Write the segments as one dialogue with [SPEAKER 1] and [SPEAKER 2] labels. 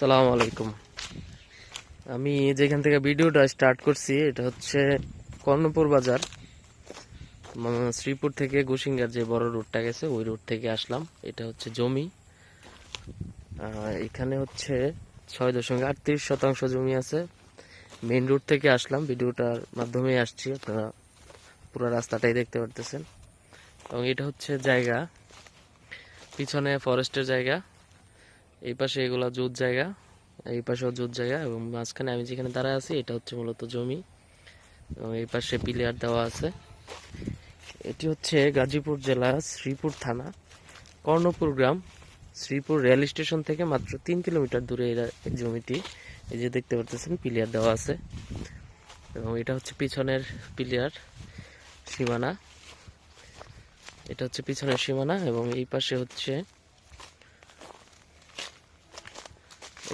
[SPEAKER 1] সালাম আলাইকুম। আমি যেখান থেকে ভিডিওটা স্টার্ট করছি, এটা হচ্ছে কর্ণপুর বাজার। শ্রীপুর থেকে গুসিঙ্গার যে বড় রোডটা গেছে, ওই রোড থেকে আসলাম। এটা হচ্ছে জমি। এখানে হচ্ছে ছয় দশমিক আটত্রিশ শতাংশ জমি আছে। মেন রোড থেকে আসলাম, ভিডিওটার মাধ্যমে আসছি, আপনারা পুরো রাস্তাটাই দেখতে পারতেছেন। এবং এটা হচ্ছে জায়গা, পিছনে ফরেস্টের জায়গা। এই পাশে এগুলা জুত জায়গা, এই পাশেও জুত জায়গা এবং মাঝখানে আমি যেখানে দাঁড়ায় আছি, এটা হচ্ছে মূলত জমি। এবং এই পাশে পিলিয়ার দেওয়া আছে। এটি হচ্ছে গাজীপুর জেলা শ্রীপুর থানা, কর্ণপুর গ্রাম। শ্রীপুর রেল স্টেশন থেকে মাত্র তিন কিলোমিটার দূরে এরা- এই জমিটি। এই যে দেখতে পারতেছেন পিলিয়ার দেওয়া আছে। এবং এটা হচ্ছে পিছনের পিলিয়ার সীমানা। এটা হচ্ছে পিছনের সীমানা এবং এই পাশে হচ্ছে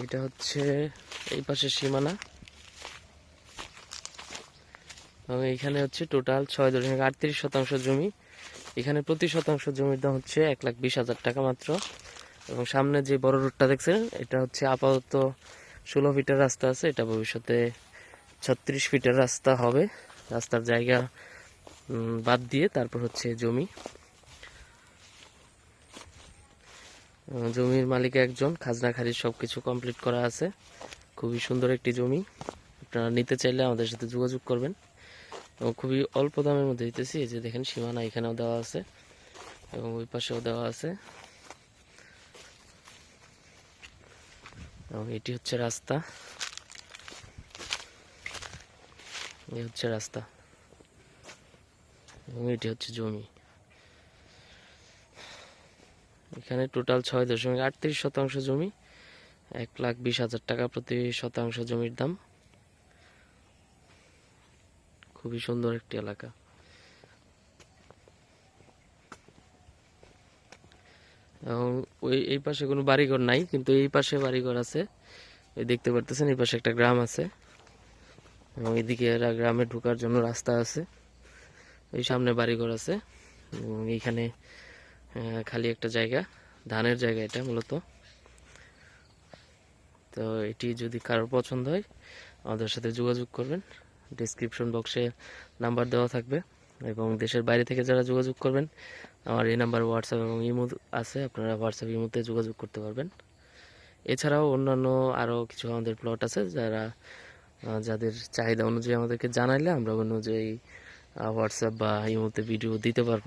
[SPEAKER 1] এটা হচ্ছে এই পাশে সীমানা। এবং এখানে হচ্ছে টোটাল ছয় দশমিক আটত্রিশ শতাংশ জমি। এখানে প্রতি শতাংশ জমির দাম হচ্ছে এক লাখ বিশ হাজার টাকা মাত্র। এবং সামনে যে বড় রোডটা দেখছেন, এটা হচ্ছে আপাতত ষোলো ফিটের রাস্তা আছে। এটা ভবিষ্যতে ছত্রিশ ফিটের রাস্তা হবে। রাস্তার জায়গা বাদ দিয়ে তারপর হচ্ছে জমি। জমির মালিক একজন, খাজনা খারিজ সব কিছু কমপ্লিট করা আছে। খুবই সুন্দর একটি জমি। আপনারা নিতে চাইলে আমাদের সাথে যোগাযোগ করবেন। এবং খুবই অল্প দামের মধ্যে দিতেছি, এই যে দেখেন সীমানা এখানেও দেওয়া আছে এবং ওই পাশেও দেওয়া আছে। এবং এটি হচ্ছে রাস্তা। এই হচ্ছে রাস্তা। এবং এটি হচ্ছে জমি। এখানে টোটাল ছয় দশমিক আটত্রিশ শতাংশ জমি, এক লাখ বিশ হাজার টাকা প্রতি শতাংশ জমির দাম। খুবই সুন্দর একটি এলাকা। এবং ওই এই পাশে কোনো বাড়িঘর নাই, কিন্তু এই পাশে বাড়িঘর আছে। ওই দেখতে পারতেছেন, এই পাশে একটা গ্রাম আছে। এবং এদিকে এরা গ্রামে ঢোকার জন্য রাস্তা আছে। ওই সামনে বাড়িঘর আছে। এবং এইখানে খালি একটা জায়গা, ধানের জায়গা এটা মূলত। তো এটি যদি কারোর পছন্দ হয়, আমাদের সাথে যোগাযোগ করবেন। ডিসক্রিপশন বক্সে নাম্বার দেওয়া থাকবে এবং দেশের বাইরে থেকে যারা যোগাযোগ করবেন, আমার এই নাম্বার হোয়াটসঅ্যাপ এবং ইমো আছে, আপনারা হোয়াটসঅ্যাপ ইমোতে যোগাযোগ করতে পারবেন। এছাড়াও অন্যান্য আরও কিছু আমাদের প্লট আছে, যারা যাদের চাহিদা অনুযায়ী আমাদেরকে জানাইলে আমরা অনুযায়ী হোয়াটসঅ্যাপ বা ইমোতে ভিডিও দিতে পারব।